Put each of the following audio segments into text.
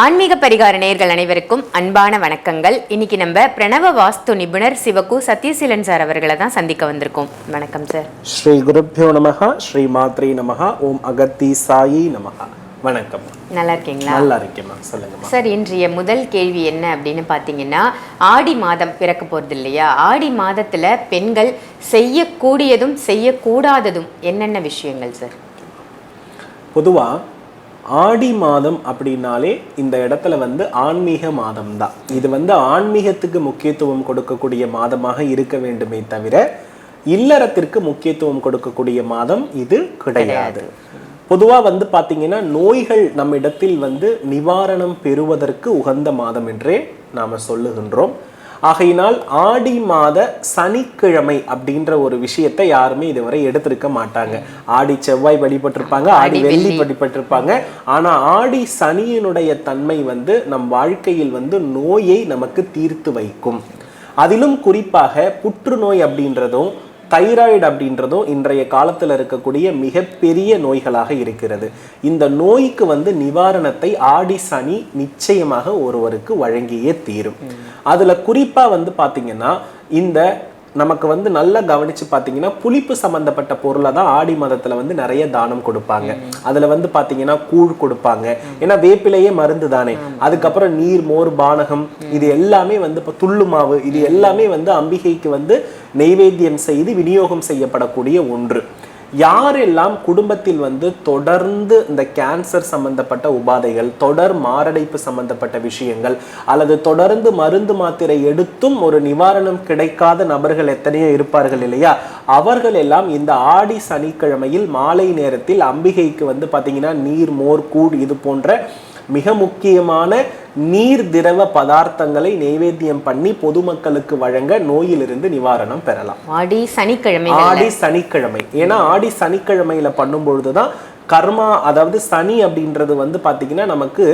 ஆன்மீக பரிகார நேயர்கள் அனைவருக்கும் அன்பான வணக்கங்கள். இன்னைக்கு நம்ம பிரணவ வாஸ்து நிபுணர் சிவகு சத்யசீலன் சார் அவர்களை தான் சந்திக்க வந்திருக்கோம். வணக்கம் சார். ஸ்ரீ குருப்பியோ நமஹ ஸ்ரீ மாத்ரே நமஹ ஓம் அகத்தி சாயி நமஹ. வணக்கம். நல்லா இருக்கீங்களா? நல்லா இருக்கேம்மா சொல்லுங்கம்மா சார் இன்றைய முதல் கேள்வி என்ன அப்படின்னு பார்த்தீங்கன்னா ஆடி மாதம் பிறக்க போகிறது இல்லையா? ஆடி மாதத்தில் பெண்கள் செய்யக்கூடியதும் செய்யக்கூடாததும் என்னென்ன விஷயங்கள் சார்? பொதுவா ஆடி மாதம் அப்படின்னாலே இந்த இடத்துல வந்து ஆன்மீக மாதம் தான் இது வந்து ஆன்மீகத்துக்கு முக்கியத்துவம் கொடுக்கக்கூடிய மாதமாக இருக்க வேண்டுமே தவிர இல்லறத்திற்கு முக்கியத்துவம் கொடுக்கக்கூடிய மாதம் இது கிடையாது. பொதுவா வந்து பார்த்தீங்கன்னா நோய்கள் நம்மிடத்தில் வந்து நிவாரணம் பெறுவதற்கு உகந்த மாதம் என்றே நாம் சொல்லுகின்றோம். ஆகையினால் ஆடி மாத சனிக்கிழமை அப்படின்ற ஒரு விஷயத்தை யாருமே இதுவரை எடுத்திருக்க மாட்டாங்க. ஆடி செவ்வாய் வழிபட்டிருப்பாங்க ஆடி வெள்ளி. வழிபட்டிருப்பாங்க. ஆனா ஆடி சனியினுடைய தன்மை வந்து நம் வாழ்க்கையில் வந்து நோயை நமக்கு தீர்த்து வைக்கும். அதிலும் குறிப்பாக புற்றுநோய் அப்படின்றதும் தைராய்டு அப்படின்றதும் இன்றைய காலத்தில் இருக்கக்கூடிய மிகப்பெரிய நோய்களாக இருக்கிறது. இந்த நோய்க்கு வந்து நிவாரணத்தை ஆடி சனி நிச்சயமாக ஒருவருக்கு வழங்கியே தீரும். அதுல குறிப்பா வந்து பாத்தீங்கன்னா இந்த நமக்கு வந்து நல்லா கவனிச்சு பார்த்தீங்கன்னா புளிப்பு சம்பந்தப்பட்ட பொருளை தான் ஆடி மாதத்துல வந்து நிறைய தானம் கொடுப்பாங்க. அதுல வந்து பார்த்தீங்கன்னா கூழ் கொடுப்பாங்க. ஏன்னா வேப்பிலையே மருந்து தானே. அதுக்கப்புறம் நீர் மோர் பானகம் இது எல்லாமே வந்து இப்போ துள்ளு மாவு இது எல்லாமே வந்து அம்பிகைக்கு வந்து நெய்வேத்தியம் செய்து விநியோகம் செய்யப்படக்கூடிய ஒன்று. யாரெல்லாம் குடும்பத்தில் வந்து தொடர்ந்து இந்த கேன்சர் சம்பந்தப்பட்ட உபாதைகள் தொடர் மாரடைப்பு சம்பந்தப்பட்ட விஷயங்கள் அல்லது தொடர்ந்து மருந்து மாத்திரை எடுத்தும் ஒரு நிவாரணம் கிடைக்காத நபர்கள் எத்தனையோ இருப்பார்கள் இல்லையா? அவர்கள் எல்லாம் இந்த ஆடி சனிக்கிழமையில் மாலை நேரத்தில் அம்பிகைக்கு வந்து பார்த்தீங்கன்னா நீர் மோர் கூழ் இது போன்ற மிக முக்கியமான நீர் திரவ பதார்த்தங்களை நைவேத்தியம் பண்ணி பொதுமக்களுக்கு வழங்க நோயிலிருந்து நிவாரணம் பெறலாம். ஆடி சனிக்கிழமை ஆடி சனிக்கிழமை. ஏன்னா ஆடி சனிக்கிழமையில பண்ணும் பொழுதுதான் கர்மா அதாவது சனி அப்படின்றது வந்து பாத்தீங்கன்னா நமக்கு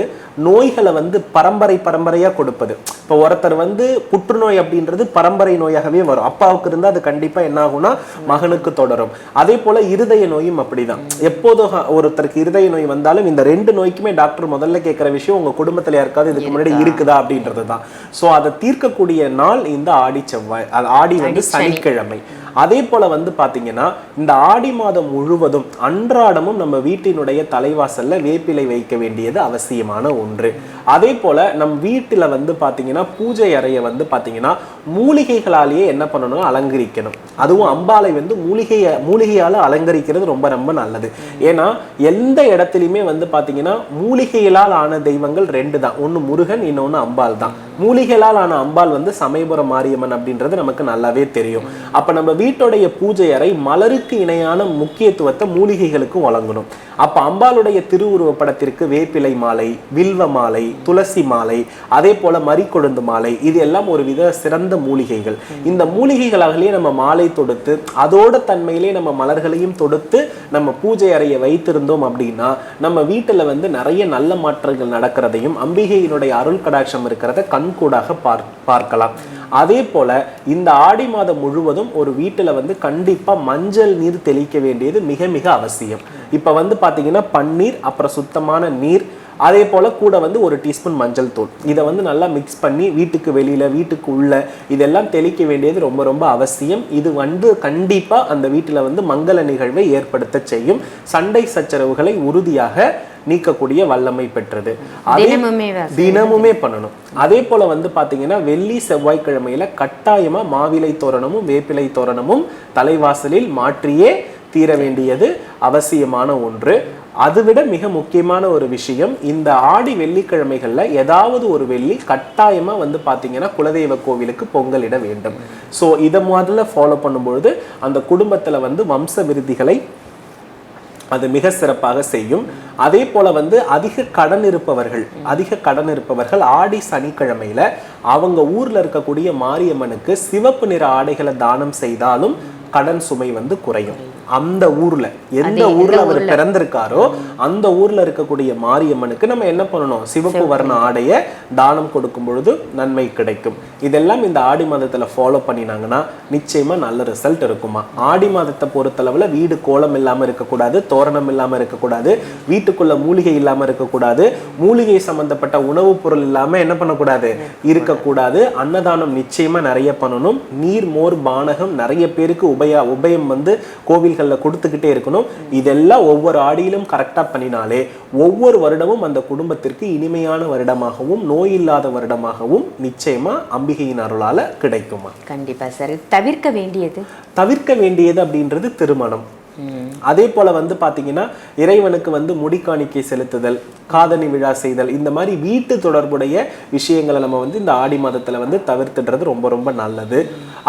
நோய்களை வந்து பரம்பரை பரம்பரையா கொடுப்பது. இப்போ ஒருத்தர் வந்து புற்றுநோய் அப்படின்றது பரம்பரை நோயாகவே வரும். அப்பாவுக்கு இருந்தா அது கண்டிப்பா என்ன ஆகும்னா மகனுக்கு தொடரும். அதே போல இருதய நோயும் அப்படிதான். எப்போதும் ஒருத்தருக்கு இருதய நோய் வந்தாலும் இந்த ரெண்டு நோய்க்குமே டாக்டர் முதல்ல கேட்கிற விஷயம் உங்க குடும்பத்துல யாருக்காவது இதுக்கு முன்னாடி இருக்குதா அப்படின்றது தான் ஸோ அதை தீர்க்கக்கூடிய நாள் இந்த ஆடி செவ்வாய். அது ஆடி வந்து சனிக்கிழமை. அதே போல வந்து பார்த்தீங்கன்னா இந்த ஆடி மாதம் முழுவதும் அன்றாடமும் நம்ம வீட்டினுடைய தலைவாசல்ல வேப்பிலை வைக்க வேண்டியது அவசியமான ஒன்று. அதே போல நம் வீட்டில் வந்து பார்த்தீங்கன்னா பூஜை அறையை வந்து பார்த்தீங்கன்னா மூலிகைகளாலேயே என்ன பண்ணணும்? அலங்கரிக்கணும். அதுவும் அம்பாலை வந்து மூலிகையை மூலிகையால் அலங்கரிக்கிறது ரொம்ப ரொம்ப நல்லது. ஏன்னா எந்த இடத்துலையுமே வந்து பார்த்தீங்கன்னா மூலிகைகளால் ஆன தெய்வங்கள் ரெண்டு தான். ஒன்று முருகன் இன்னொன்று அம்பாள் தான். மூலிகைகளால் ஆன அம்பாள் வந்து சமயபுரம் மாரியம்மன் அப்படின்றது நமக்கு நல்லாவே தெரியும். அப்போ நம்ம வீட்டுடைய பூஜை அறை மலருக்கு இணையான முக்கியத்துவத்தை மூலிகைகளுக்கும் வழங்கணும். அப்போ அம்பாளுடைய திருவுருவ படத்திற்கு வேப்பிலை மாலை வில்வ மாலை துளசி மாலை அதே போல மறிக்கொழுந்து மாலை இது எல்லாம் ஒரு வித சிறந்த மூலிகைகள். இந்த மூலிகைகளாகவே நம்ம மாலை தொடுத்து அதோட தன்மையிலே நம்ம மலர்களையும் தொடுத்து நம்ம பூஜை அறையை வைத்திருந்தோம் அப்படின்னா நம்ம வீட்டில் வந்து நிறைய நல்ல மாற்றங்கள் நடக்கிறதையும் அம்பிகையினுடைய அருள் கடாட்சம் இருக்கிறத கண் கண்கூடாக பார் பார்க்கலாம். அதே போல இந்த ஆடி மாதம் முழுவதும் ஒரு வீட்டில் வந்து கண்டிப்பாக மஞ்சள் நீர் தெளிக்க வேண்டியது மிக மிக அவசியம். இப்போ வந்து பார்த்தீங்கன்னா பன்னீர் அப்புறம் சுத்தமான நீர் அதே போல் கூட வந்து ஒரு டீஸ்பூன் மஞ்சள் தூள். இதை வந்து நல்லா மிக்ஸ் பண்ணி வீட்டுக்கு வெளியில் வீட்டுக்கு உள்ள இதெல்லாம் தெளிக்க வேண்டியது ரொம்ப ரொம்ப அவசியம். இது வந்து கண்டிப்பாக அந்த வீட்டில் வந்து மங்கள நிகழ்வை ஏற்படுத்த செய்யும். சண்டை சச்சரவுகளை உறுதியாக நீக்கக்கூடிய வல்லமை பெற்றது. அதே தினமுமே பண்ணணும். அதே போல வந்து பாத்தீங்கன்னா வெள்ளி செவ்வாய்க்கிழமையில கட்டாயமா மாவிலை தோரணமும் வேப்பிலை தோரணமும் தலைவாசலில் மாற்றியே தீர வேண்டியது அவசியமான ஒன்று. அதுவிட மிக முக்கியமான ஒரு விஷயம் இந்த ஆடி வெள்ளிக்கிழமைகள்ல ஏதாவது ஒரு வெள்ளி கட்டாயமா வந்து பாத்தீங்கன்னா குலதெய்வ கோவிலுக்கு பொங்கலிட வேண்டும். சோ இதை முதல்ல ஃபாலோ பண்ணும்பொழுது அந்த குடும்பத்துல வந்து வம்ச விருத்திகளை அது மிக சிறப்பாக செய்யும். அதே போல வந்து அதிக கடன் இருப்பவர்கள் அதிக கடன் இருப்பவர்கள் ஆடி சனிக்கிழமையில அவங்க ஊர்ல இருக்கக்கூடிய மாரியம்மனுக்கு சிவப்பு நிற ஆடைகளை தானம் செய்தாலும் கடன் சுமை வந்து குறையும். அந்த ஊர்ல எந்த ஊர்ல அவர் பிறந்திருக்காரோ அந்த ஊர்ல இருக்கக்கூடிய மாரியம்மனுக்கு நம்ம என்ன பண்ணணும்? சிவப்பு வர்ண ஆடைய தானம் கொடுக்கும் பொழுது நன்மை கிடைக்கும். இதெல்லாம் இந்த ஆடி மாதத்துல ஃபாலோ பண்ணினாங்கன்னா நிச்சயமா நல்ல ரிசல்ட் இருக்குமா? ஆடி மாதத்தை பொறுத்தளவுல வீடு கோலம் இல்லாம இருக்கக்கூடாது தோரணம் இல்லாம இருக்கக்கூடாது வீட்டுக்குள்ள மூலிகை இல்லாம இருக்கக்கூடாது மூலிகை சம்பந்தப்பட்ட உணவுப் பொருள் இல்லாம என்ன பண்ணக்கூடாது? இருக்கக்கூடாது. அன்னதானம் நிச்சயமா நிறைய பண்ணணும். நீர் மோர் பானகம் நிறைய பேருக்கு உபயா உபயம் வந்து கோவில்கள்ல கொடுத்துக்கிட்டே இருக்கணும். இதெல்லாம் ஒவ்வொரு ஆடியிலும் கரெக்டா பண்ணினாலே ஒவ்வொரு வருடமும் அந்த குடும்பத்திற்கு இனிமையான வருடமாகவும் நோய் இல்லாத வருடமாகவும் நிச்சயமா அம்பிகையின் அருளால கிடைக்குமா? கண்டிப்பா சார் தவிர்க்க வேண்டியது? தவிர்க்க வேண்டியது அப்படின்றது திருமணம். அதே போல வந்து பார்த்தீங்கன்னா இறைவனுக்கு வந்து முடிக்காணிக்கை செலுத்துதல் காதணி விழா செய்தல் இந்த மாதிரி வீட்டு தொடர்புடைய விஷயங்களை நம்ம வந்து இந்த ஆடி மாதத்தில் வந்து தவிர்த்துடுறது ரொம்ப ரொம்ப நல்லது.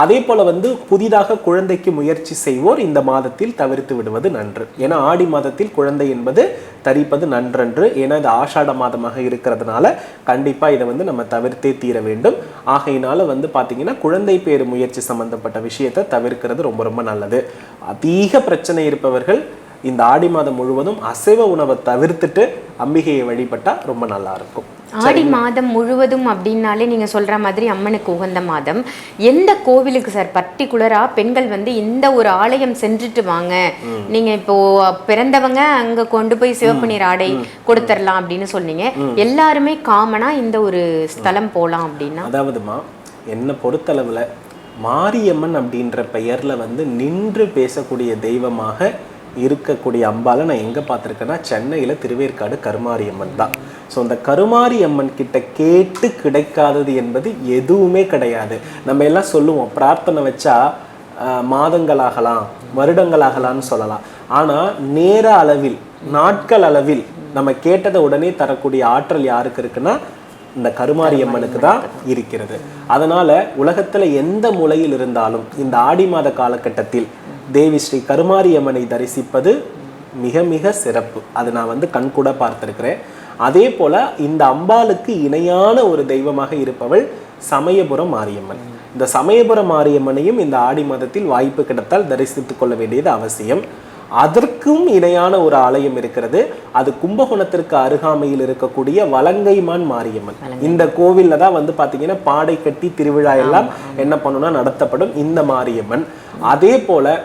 அதே போல வந்து புதிதாக குழந்தைக்கு முயற்சி செய்வோர் இந்த மாதத்தில் தவிர்த்து விடுவது நன்று. ஏன்னா ஆடி மாதத்தில் குழந்தை என்பது தரிப்பது நன்றன்று. ஏன்னா இது ஆஷாட மாதமாக இருக்கிறதுனால கண்டிப்பாக இதை வந்து நம்ம தவிர்த்தே தீர வேண்டும். ஆகையினால வந்து பார்த்தீங்கன்னா குழந்தை பேர் முயற்சி சம்பந்தப்பட்ட விஷயத்தை தவிர்க்கிறது ரொம்ப ரொம்ப நல்லது. அதிக பிரச்சனை இருப்பவர்கள் இந்த ஆடி மாதம் முழுவதும் அசைவ உணவை தவிர்த்துட்டு அம்பிகையை வழிபட்டா ரொம்ப நல்லா இருக்கும். ஆடி மாதம் முழுவதும் அப்படின்னாலே நீங்க சொல்ற மாதிரி அம்மனுக்கு உகந்த மாதம். எந்த கோவிலுக்கு சார்? பர்டிகுலரா பெண்கள் வந்து இந்த ஒரு ஆலயம் சென்றுட்டு வாங்க. நீங்க இப்போ பிறந்தவங்க அங்க கொண்டு போய் சிவப்பு நீர் ஆடை கொடுத்துடலாம் அப்படின்னு சொன்னீங்க. எல்லாருமே காமனா இந்த ஒரு ஸ்தலம் போலாம் அப்படின்னா? அதாவதுமா என்னை பொறுத்தளவுல மாரியம்மன் அப்படின்ற பெயரில் வந்து நின்று பேசக்கூடிய தெய்வமாக இருக்கக்கூடிய அம்பால நான் எங்கே பார்த்துருக்கேன்னா சென்னையில் திருவேற்காடு கருமாரியம்மன் தான். ஸோ அந்த கருமாரியம்மன் கிட்ட கேட்டு கிடைக்காதது என்பது எதுவுமே கிடையாது. நம்ம எல்லாம் சொல்லுவோம் பிரார்த்தனை வச்சா மாதங்களாகலாம் வருடங்களாகலாம்னு சொல்லலாம். ஆனால் நேர அளவில் நாட்கள் அளவில் நம்ம கேட்டதை உடனே தரக்கூடிய ஆற்றல் யாருக்கு இருக்குன்னா இந்த கருமாரியம்மனுக்கு தான் இருக்கிறது. அதனால உலகத்துல எந்த மூலையில் இருந்தாலும் இந்த ஆடி மாத காலகட்டத்தில் தேவி ஸ்ரீ கருமாரியம்மனை தரிசிப்பது மிக மிக சிறப்பு. அது நான் வந்து கண்கூட பார்த்துருக்கிறேன். அதே போல இந்த அம்பாளுக்கு இணையான ஒரு தெய்வமாக இருப்பவள் சமயபுரம் மாரியம்மன். இந்த சமயபுரம் மாரியம்மனையும் இந்த ஆடி மாதத்தில் வாய்ப்பு கிடைத்தால் தரிசித்துக் கொள்ள வேண்டியது அவசியம். அதற்கும் இணையான ஒரு ஆலயம் இருக்கிறது. அது கும்பகோணத்திற்கு அருகாமையில் இருக்கக்கூடிய வலங்கைமான் மாரியம்மன். இந்த கோவில்ல தான் வந்து பாத்தீங்கன்னா பாடை கட்டி திருவிழா எல்லாம் என்ன பண்ணுனா நடத்தப்படும் இந்த மாரியம்மன். அதே போல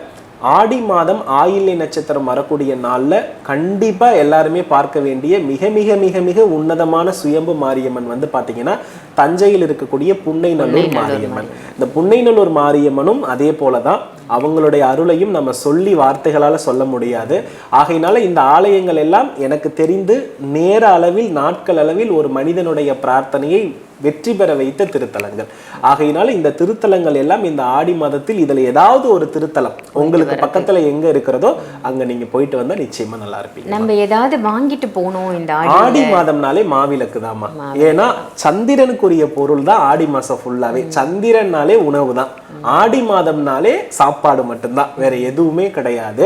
ஆடி மாதம் ஆயில்ய நட்சத்திரம் வரக்கூடிய நாள்ல கண்டிப்பா எல்லாருமே பார்க்க வேண்டிய மிக மிக மிக மிக உன்னதமான சுயம்பு மாரியம்மன் வந்து பாத்தீங்கன்னா தஞ்சையில் இருக்கக்கூடிய புன்னைநல்லூர் மாரியம்மன். இந்த புன்னைநல்லூர் மாரியம்மனும் அதே போலதான் அவங்களுடைய அருளையும் நம்ம சொல்லி வார்த்தைகளால சொல்ல முடியாது. ஆகையினால இந்த ஆலயங்கள் எல்லாம் எனக்கு தெரிந்து நேர அளவில் நாட்கள் அளவில் ஒரு மனிதனுடைய பிரார்த்தனையை வெற்றி பெற வைத்த திருத்தலங்கள். ஆகையினால இந்த திருத்தலங்கள் எல்லாம் இந்த ஆடி மாதத்தில் இதுல ஏதாவது ஒரு திருத்தலம் உங்களுக்கு பக்கத்துல எங்க இருக்கிறதோ அங்க நீங்க போயிட்டு வந்தா நிச்சயமா நல்லா இருப்பீங்க. நம்ம ஏதாவது வாங்கிட்டு போகணும் இந்த ஆடி மாதம்னாலே மாவிளக்கு தாம்மா. ஏன்னா சந்திரனுக்குரிய பொருள் தான் ஆடி மாசம் ஃபுல்லாவே சந்திரன்னாலே உணவு தான். ஆடி மாதம்னாலே சாப்பாடு மட்டும்தான். வேற எதுவுமே கிடையாது.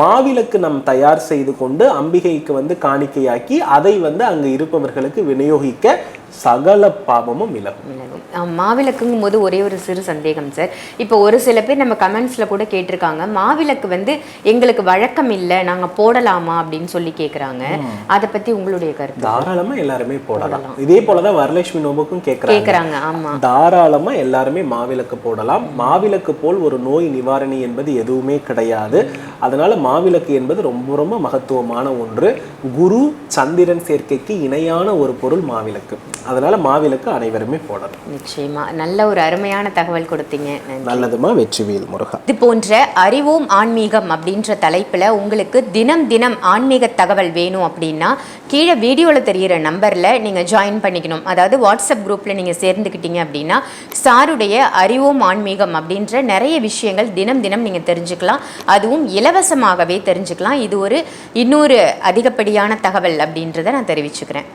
மாவிளக்கு நம் தயார் செய்து கொண்டு அம்பிகைக்கு வந்து காணிக்கையாக்கி அதை வந்து அங்கு இருப்பவர்களுக்கு விநியோகிக்க சகல பாவமும் விலகும். மாவிளக்குங்கும் போது ஒரே ஒரு சிறு சந்தேகம் சார் இப்போ ஒரு சில பேர் நம்ம கமெண்ட்ஸ்ல கூட கேட்டிருக்காங்க. மாவிளக்கு வந்து எங்களுக்கு வழக்கம் இல்லை நாங்க போடலாமா அப்படின்னு சொல்லி கேக்குறாங்க. அதை பத்தி உங்களுடைய கருத்து? தாராளமா எல்லாருமே போடலாம். இதே போலதான் வரலட்சுமி நோம்புக்கும் கேட்கறாங்க கேக்குறாங்க ஆமா. தாராளமா எல்லாருமே மாவிளக்கு போடலாம். மாவிளக்கு போல் ஒரு நோய் நிவாரணி என்பது எதுவுமே கிடையாது. அதனால மாவிளக்கு என்பது ரொம்ப ரொம்ப மகத்துவமான ஒன்று. குரு சந்திரன் சேர்க்கைக்கு இணையான ஒரு பொருள் மாவிளக்கு. அதனால மாவிளக்கு அனைவருமே போடலாம் நிச்சயமா. நல்ல ஒரு அருமையான தகவல் கொடுத்தீங்க. நன்றி. நல்லதுமா வெற்றிவேல் முருகா. இது போன்ற அறிவோம் ஆன்மீகம் அப்படின்ற தலைப்பில் உங்களுக்கு தினம் தினம் ஆன்மீக தகவல் வேணும் அப்படின்னா கீழே வீடியோவில் தெரிகிற நம்பரில் நீங்கள் ஜாயின் பண்ணிக்கணும். அதாவது வாட்ஸ்அப் குரூப்பில் நீங்கள் சேர்ந்துக்கிட்டீங்க அப்படின்னா சாருடைய அறிவோம் ஆன்மீகம் அப்படின்ற நிறைய விஷயங்கள் தினம் தினம் நீங்கள் தெரிஞ்சுக்கலாம். அதுவும் இலவசமாகவே தெரிஞ்சுக்கலாம். இது ஒரு இன்னொரு அதிகப்படியான தகவல் அப்படின்றத நான் தெரிவிச்சுக்கிறேன்.